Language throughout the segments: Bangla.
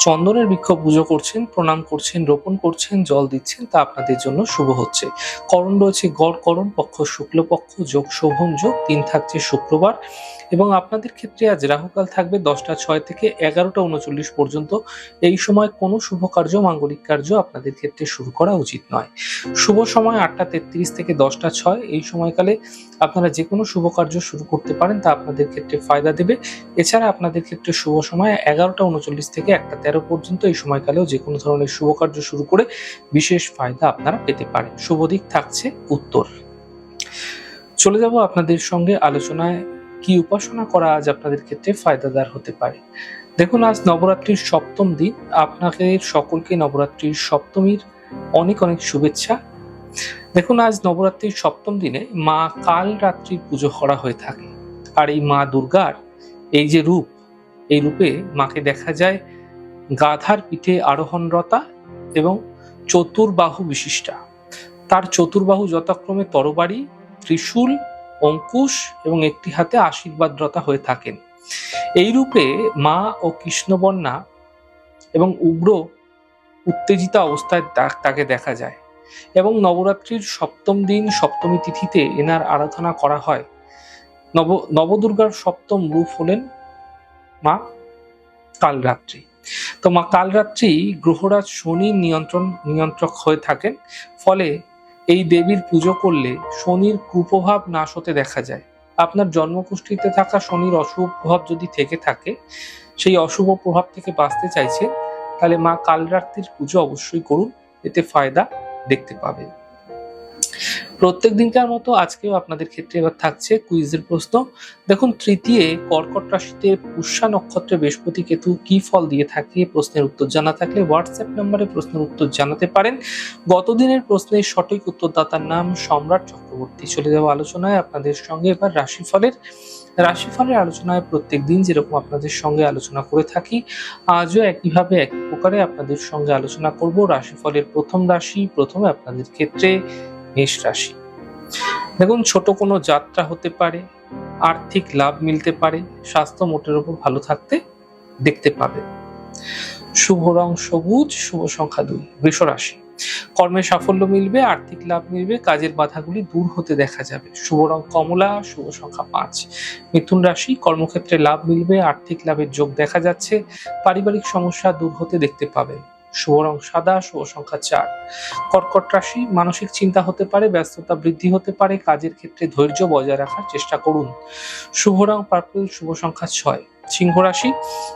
চন্দনের বৃক্ষ পুজো করছেন, প্রণাম করছেন, রোপণ করছেন, জল দিচ্ছেন, তা আপনাদের জন্য শুভ হচ্ছে। করণ রয়েছে গড় করণ, পক্ষ শুক্লপক্ষ, যোগ শোভন, যোগ দিন থাকছে শুক্রবার। এবং আপনাদের ক্ষেত্রে আজ রাহুকাল থাকবে দশটা ছয় থেকে এগারোটা উনচল্লিশ পর্যন্ত। এই সময় কোনো শুভ কার্য, মাঙ্গলিক কার্য আপনাদের ক্ষেত্রে শুরু করা উচিত নয়। শুভ সময় আটটা তেত্রিশ থেকে দশটা ছয়। এই সময়কালে আপনারা যে কোনো শুভ কার্য শুরু করতে পারেন, তা আপনাদের ক্ষেত্রে ফায়দা দেবে। এছাড়া আপনাদের ক্ষেত্রে শুভ সময় এগারোটা উনচল্লিশ থেকে একটা তেরো পর্যন্ত এই সময়কালেও যে কোনো ধরনের শুভ কার্য শুরু করে বিশেষ ফায়দা আপনারা পেতে পারেন। শুভ দিক থাকছে উত্তর। চলে যাব আপনাদের সঙ্গে আলোচনায়। কি উপাসনা করা আজ আপনাদের ক্ষেত্রে ফায়দাদার হতে পারে? দেখুন, আজ নবরাত্রির সপ্তম দিন। আপনাদের সকলকে নবরাত্রির সপ্তমীর অনেক অনেক শুভেচ্ছা। দেখুন, আজ নবরাত্রির সপ্তম দিনে মা কাল রাত্রির পুজো করা হয়ে থাকে। আর এই মা দুর্গার এই যে রূপ, এই রূপে মাকে দেখা যায়। গাধার পিঠে আরোহণরতা এবং চতুর্বাহু বিশিষ্টা। তার চতুর্বাহু যথাক্রমে তরবারি, ত্রিশূল, অঙ্কুশ এবং একটি হাতে আশীর্বাদরতা হয়ে থাকেন। এই রূপে মা ও কৃষ্ণবর্ণা এবং উগ্র উত্তেজিত অবস্থায় তাকে দেখা যায় এবং নবরাত্রির সপ্তম দিন সপ্তমী তিথিতে এনার আরাধনা করা হয়। নব, নবদুর্গার সপ্তম রূপ হলেন মা কালরাত্রি। তো মা কালরাত্রি গ্রহরাজ শনি নিয়ন্ত্রণ, নিয়ন্ত্রক হয়ে থাকেন। ফলে এই দেবীর পুজো করলে শনির কুপ্রভাব নাশ হতে দেখা যায়। আপনার জন্মকুষ্ঠিতে থাকা শনির অশুভ প্রভাব যদি থেকে থাকে, সেই অশুভ প্রভাব থেকে বাঁচতে চাইছে তাহলে মা কালরাত্রির পুজো অবশ্যই করুন। এতে ফায়দা দেখতে পাবেন। প্রত্যেক দিনকার মতো আজকেও আপনাদের ক্ষেত্রে এবার থাকছে কুইজের প্রশ্ন। দেখুন, তৃতীয়, কর্কট রাশিতে পুষ্যা নক্ষত্রে বৃহস্পতি কেতু কি ফল দিয়ে থাকে? প্রশ্নের উত্তর জানা থাকলে হোয়াটসঅ্যাপ নম্বরে প্রশ্নের উত্তর জানাতে পারেন। গতদিনের প্রশ্নের সঠিক উত্তরদাতার নাম সম্রাট চক্রবর্তী। চলে যাওয়া আলোচনায় আপনাদের সঙ্গে এবার রাশিফলের রাশিফলের আলোচনায় প্রত্যেক দিন যেরকম আপনাদের সঙ্গে আলোচনা করে থাকি, আজও একইভাবে এক প্রকারে আপনাদের সঙ্গে আলোচনা করব। রাশিফলের প্রথম রাশি, প্রথমে আপনাদের ক্ষেত্রে মেষ রাশি। দেখুন, ছোট কোনো যাত্রা হতে পারে, আর্থিক লাভ মিলতে পারে, স্বাস্থ্য মোটের উপর ভালো থাকতে দেখতে পাবে। শুভ রং সবুজ, শুভ সংখ্যা দুই, বৃষ রাশি। কর্মে সাফল্য মিলবে, আর্থিক লাভ মিলবে, কাজের বাধাগুলি দূর হতে দেখা যাবে। শুভ রং কমলা, শুভ সংখ্যা পাঁচ। মিথুন রাশি, কর্মক্ষেত্রে লাভ মিলবে, আর্থিক লাভের যোগ দেখা যাচ্ছে, পারিবারিক সমস্যা দূর হতে দেখতে পাবেন। শুভ রং সাদা শুভ সংখ্যা চার। কর্কট রাশি, মানসিক চিন্তা হতে পারে, ব্যস্ততা বৃদ্ধি হতে পারে, কাজের ক্ষেত্রে ধৈর্য বজায় রাখার চেষ্টা করুন। শুভ রং পার্পল শুভ সংখ্যা ছয়। সিংহ রাশি,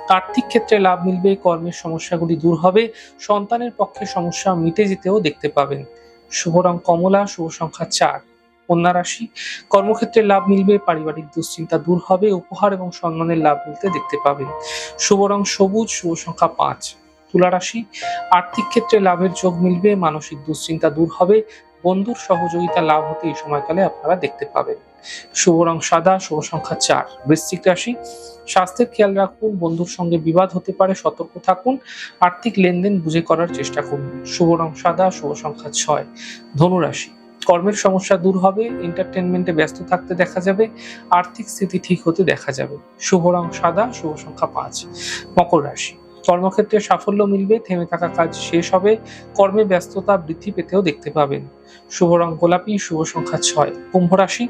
আর্থিক ক্ষেত্রে লাভ মিলবে, কর্মের সমস্যাগুলি দূর হবে, সন্তানের পক্ষে সমস্যা মিটে যেতেও দেখতে পাবেন। শুভ রং কমলা, শুভ সংখ্যা চার। কন্যা রাশি, কর্মক্ষেত্রে লাভ মিলবে, পারিবারিক দুশ্চিন্তা দূর হবে, উপহার এবং সম্মানের লাভ মিলতে দেখতে পাবেন। শুভ রং সবুজ, শুভ সংখ্যা পাঁচ। তুলা রাশি। আর্থিক ক্ষেত্রে লাভের যোগ মিলবে, মানসিক দুশ্চিন্তা দূর হবে, বন্ধুর সহযোগিতা লাভ হতে এই সময়কালে আপনারা দেখতে পাবেন। শুভ রং সাদা, শুভ সংখ্যা চার। বৃশ্চিক রাশি, স্বাস্থ্যের খেয়াল রাখুন, বন্ধুর সঙ্গে বিবাদ হতে পারে, সতর্ক থাকুন, আর্থিক লেনদেন বুঝে করার চেষ্টা করুন। শুভ রং সাদা, শুভ সংখ্যা ছয়। ধনুরাশি কর্মের সমস্যা দূর হবে এন্টারটেনমেন্টে ব্যস্ত থাকতে দেখা যাবে, আর্থিক স্থিতি ঠিক হতে দেখা যাবে। শুভ রং সাদা, শুভ সংখ্যা পাঁচ। মকর রাশি কর্মক্ষেত্রে সাফল্য মিলবে, থেমে থাকা কাজ শেষ হবে, কর্মে ব্যস্ততা বৃদ্ধি পেতেও দেখতে পাবেন। শুভ রং গোলাপি, শুভ সংখ্যা ছয়। কুম্ভ রাশি,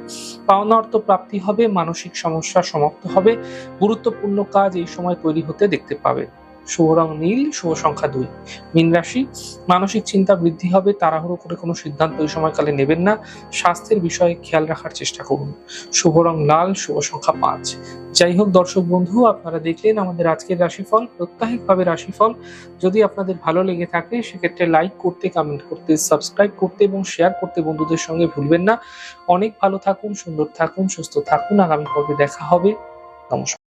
পাওনা অর্থ প্রাপ্তি হবে, মানসিক সমস্যা সমাপ্ত হবে, গুরুত্বপূর্ণ কাজ এই সময় তৈরি হতে দেখতে পাবেন। শুভ রং নীল, শুভ সংখ্যা দুই। মীন রাশি, মানসিক চিন্তা বৃদ্ধি হবে, তাড়াহুড়ো করে কোনো সিদ্ধান্ত এই সময়কালে নেবেন না। স্বাস্থ্যের বিষয়ে খেয়াল রাখার চেষ্টা করুন। শুভ রং লাল, শুভ সংখ্যা পাঁচ। যাই হোক, দর্শক বন্ধু, আপনারা দেখলেন আমাদের আজকের রাশিফল প্রত্যাহিকভাবে রাশিফল। যদি আপনাদের ভালো লেগে থাকে, সেক্ষেত্রে লাইক করতে কমেন্ট করতে সাবস্ক্রাইব করতে এবং শেয়ার করতে বন্ধুদের সঙ্গে ভুলবেন না। অনেক ভালো থাকুন, সুন্দর থাকুন, সুস্থ থাকুন। আগামী পর্বে দেখা হবে। নমস্কার।